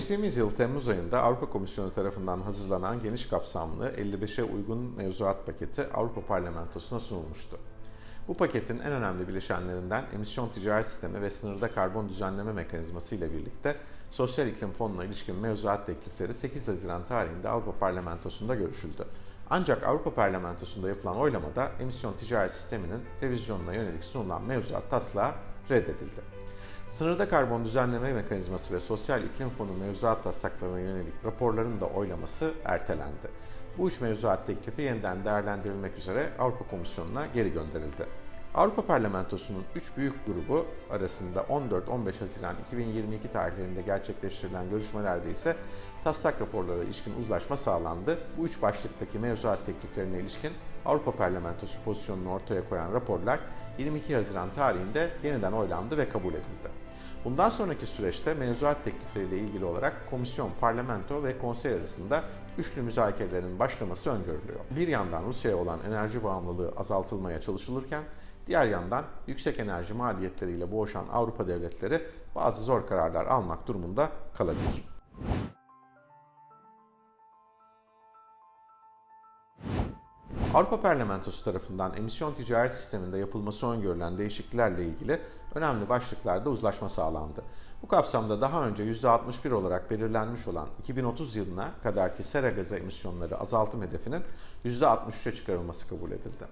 Geçtiğimiz yıl Temmuz ayında Avrupa Komisyonu tarafından hazırlanan geniş kapsamlı 55'e uygun mevzuat paketi Avrupa Parlamentosu'na sunulmuştu. Bu paketin en önemli bileşenlerinden emisyon ticaret sistemi ve sınırda karbon düzenleme mekanizması ile birlikte Sosyal İklim Fonu'na ilişkin mevzuat teklifleri 8 Haziran tarihinde Avrupa Parlamentosu'nda görüşüldü. Ancak Avrupa Parlamentosu'nda yapılan oylamada emisyon ticaret sisteminin revizyonuna yönelik sunulan mevzuat taslağı reddedildi. Sınırda karbon düzenleme mekanizması ve sosyal iklim fonu mevzuat taslaklarına yönelik raporların da oylaması ertelendi. Bu üç mevzuat teklifi yeniden değerlendirilmek üzere Avrupa Komisyonu'na geri gönderildi. Avrupa Parlamentosu'nun 3 büyük grubu arasında 14-15 Haziran 2022 tarihlerinde gerçekleştirilen görüşmelerde ise taslak raporlara ilişkin uzlaşma sağlandı. Bu üç başlıktaki mevzuat tekliflerine ilişkin Avrupa Parlamentosu pozisyonunu ortaya koyan raporlar 22 Haziran tarihinde yeniden oylandı ve kabul edildi. Bundan sonraki süreçte mevzuat teklifleriyle ilgili olarak komisyon, parlamento ve konsey arasında üçlü müzakerelerin başlaması öngörülüyor. Bir yandan Rusya'ya olan enerji bağımlılığı azaltılmaya çalışılırken, diğer yandan yüksek enerji maliyetleriyle boğuşan Avrupa devletleri bazı zor kararlar almak durumunda kalabilir. Avrupa Parlamentosu tarafından emisyon ticaret sisteminde yapılması öngörülen değişikliklerle ilgili önemli başlıklarda uzlaşma sağlandı. Bu kapsamda daha önce %61 olarak belirlenmiş olan 2030 yılına kadarki sera gazı emisyonları azaltım hedefinin %63'e çıkarılması kabul edildi.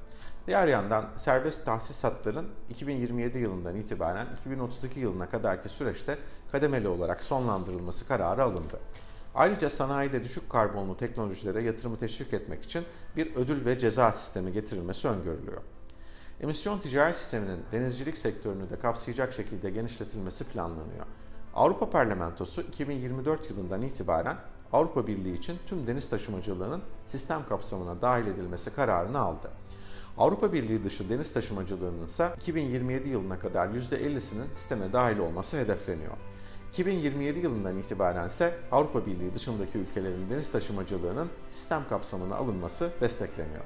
Diğer yandan serbest tahsisatların 2027 yılından itibaren 2032 yılına kadarki süreçte kademeli olarak sonlandırılması kararı alındı. Ayrıca sanayide düşük karbonlu teknolojilere yatırımı teşvik etmek için bir ödül ve ceza sistemi getirilmesi öngörülüyor. Emisyon ticaret sisteminin denizcilik sektörünü de kapsayacak şekilde genişletilmesi planlanıyor. Avrupa Parlamentosu 2024 yılından itibaren Avrupa Birliği için tüm deniz taşımacılığının sistem kapsamına dahil edilmesi kararını aldı. Avrupa Birliği dışı deniz taşımacılığının ise 2027 yılına kadar %50'sinin sisteme dahil olması hedefleniyor. 2027 yılından itibaren ise Avrupa Birliği dışındaki ülkelerin deniz taşımacılığının sistem kapsamına alınması destekleniyor.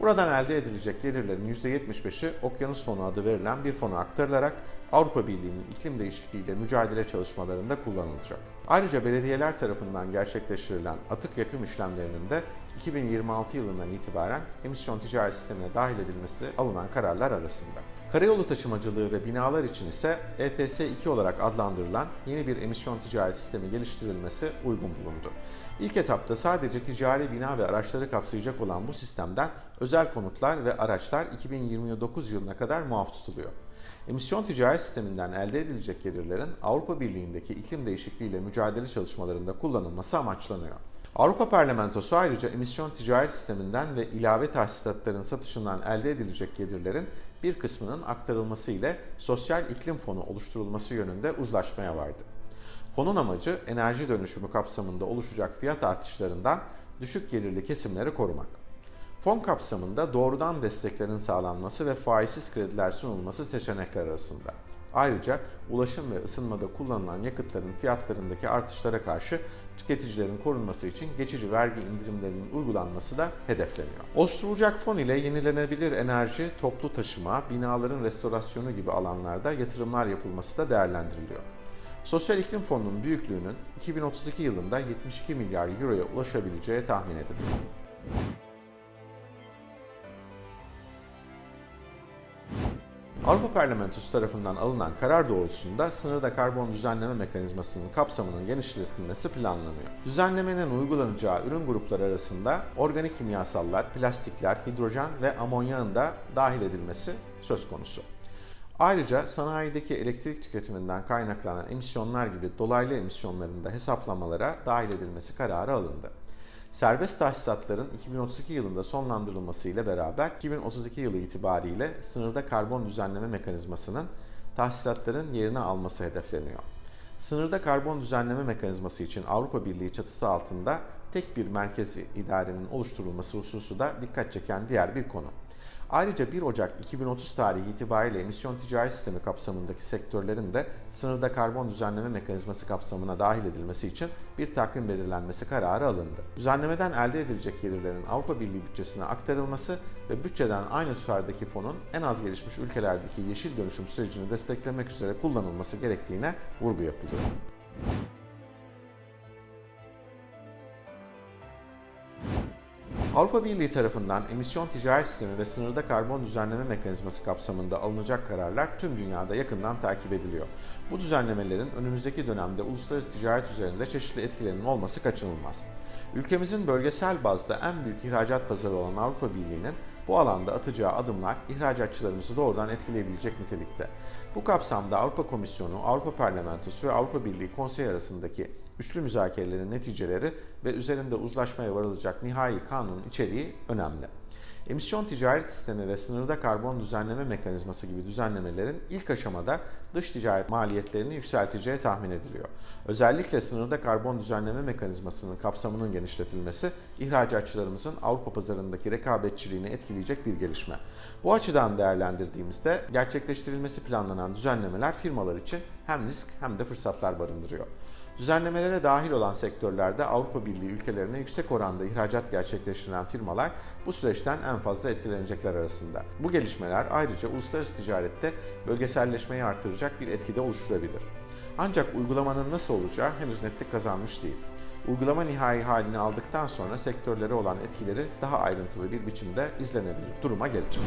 Buradan elde edilecek gelirlerin %75'i Okyanus Fonu adı verilen bir fona aktarılarak Avrupa Birliği'nin iklim değişikliğiyle mücadele çalışmalarında kullanılacak. Ayrıca belediyeler tarafından gerçekleştirilen atık yakım işlemlerinin de 2026 yılından itibaren emisyon ticaret sistemine dahil edilmesi alınan kararlar arasında. Karayolu taşımacılığı ve binalar için ise ETS 2 olarak adlandırılan yeni bir emisyon ticaret sistemi geliştirilmesi uygun bulundu. İlk etapta sadece ticari bina ve araçları kapsayacak olan bu sistemden özel konutlar ve araçlar 2029 yılına kadar muaf tutuluyor. Emisyon ticaret sisteminden elde edilecek gelirlerin Avrupa Birliği'ndeki iklim değişikliğiyle mücadele çalışmalarında kullanılması amaçlanıyor. Avrupa Parlamentosu ayrıca emisyon ticaret sisteminden ve ilave tahsisatların satışından elde edilecek gelirlerin bir kısmının aktarılması ile sosyal iklim fonu oluşturulması yönünde uzlaşmaya vardı. Fonun amacı enerji dönüşümü kapsamında oluşacak fiyat artışlarından düşük gelirli kesimleri korumak. Fon kapsamında doğrudan desteklerin sağlanması ve faizsiz krediler sunulması seçenekler arasında. Ayrıca ulaşım ve ısınmada kullanılan yakıtların fiyatlarındaki artışlara karşı tüketicilerin korunması için geçici vergi indirimlerinin uygulanması da hedefleniyor. Oluşturulacak fon ile yenilenebilir enerji, toplu taşıma, binaların restorasyonu gibi alanlarda yatırımlar yapılması da değerlendiriliyor. Sosyal İklim Fonu'nun büyüklüğünün 2032 yılında 72 milyar euroya ulaşabileceği tahmin ediliyor. Avrupa Parlamentosu tarafından alınan karar doğrultusunda sınırda karbon düzenleme mekanizmasının kapsamının genişletilmesi planlanıyor. Düzenlemenin uygulanacağı ürün grupları arasında organik kimyasallar, plastikler, hidrojen ve amonyağın da dahil edilmesi söz konusu. Ayrıca sanayideki elektrik tüketiminden kaynaklanan emisyonlar gibi dolaylı emisyonların da hesaplamalara dahil edilmesi kararı alındı. Serbest tahsisatların 2032 yılında sonlandırılması ile beraber 2032 yılı itibariyle sınırda karbon düzenleme mekanizmasının tahsisatların yerini alması hedefleniyor. Sınırda karbon düzenleme mekanizması için Avrupa Birliği çatısı altında tek bir merkezi idarenin oluşturulması hususu da dikkat çeken diğer bir konu. Ayrıca 1 Ocak 2030 tarihi itibariyle emisyon ticaret sistemi kapsamındaki sektörlerin de sınırda karbon düzenleme mekanizması kapsamına dahil edilmesi için bir takvim belirlenmesi kararı alındı. Düzenlemeden elde edilecek gelirlerin Avrupa Birliği bütçesine aktarılması ve bütçeden aynı tutardaki fonun en az gelişmiş ülkelerdeki yeşil dönüşüm sürecini desteklemek üzere kullanılması gerektiğine vurgu yapılıyor. Avrupa Birliği tarafından emisyon ticaret sistemi ve sınırda karbon düzenleme mekanizması kapsamında alınacak kararlar tüm dünyada yakından takip ediliyor. Bu düzenlemelerin önümüzdeki dönemde uluslararası ticaret üzerinde çeşitli etkilerinin olması kaçınılmaz. Ülkemizin bölgesel bazda en büyük ihracat pazarı olan Avrupa Birliği'nin bu alanda atacağı adımlar ihracatçılarımızı doğrudan etkileyebilecek nitelikte. Bu kapsamda Avrupa Komisyonu, Avrupa Parlamentosu ve Avrupa Birliği Konseyi arasındaki üçlü müzakerelerin neticeleri ve üzerinde uzlaşmaya varılacak nihai kanunun içeriği önemli. Emisyon ticaret sistemi ve sınırda karbon düzenleme mekanizması gibi düzenlemelerin ilk aşamada dış ticaret maliyetlerini yükselteceği tahmin ediliyor. Özellikle sınırda karbon düzenleme mekanizmasının kapsamının genişletilmesi ihracatçılarımızın Avrupa pazarındaki rekabetçiliğini etkileyecek bir gelişme. Bu açıdan değerlendirdiğimizde gerçekleştirilmesi planlanan düzenlemeler firmalar için hem risk hem de fırsatlar barındırıyor. Düzenlemelere dahil olan sektörlerde Avrupa Birliği ülkelerine yüksek oranda ihracat gerçekleştiren firmalar bu süreçten en fazla etkilenecekler arasında. Bu gelişmeler ayrıca uluslararası ticarette bölgeselleşmeyi artıracak bir etkide oluşturabilir. Ancak uygulamanın nasıl olacağı henüz netlik kazanmış değil. Uygulama nihai halini aldıktan sonra sektörlere olan etkileri daha ayrıntılı bir biçimde izlenebilir duruma gelecek.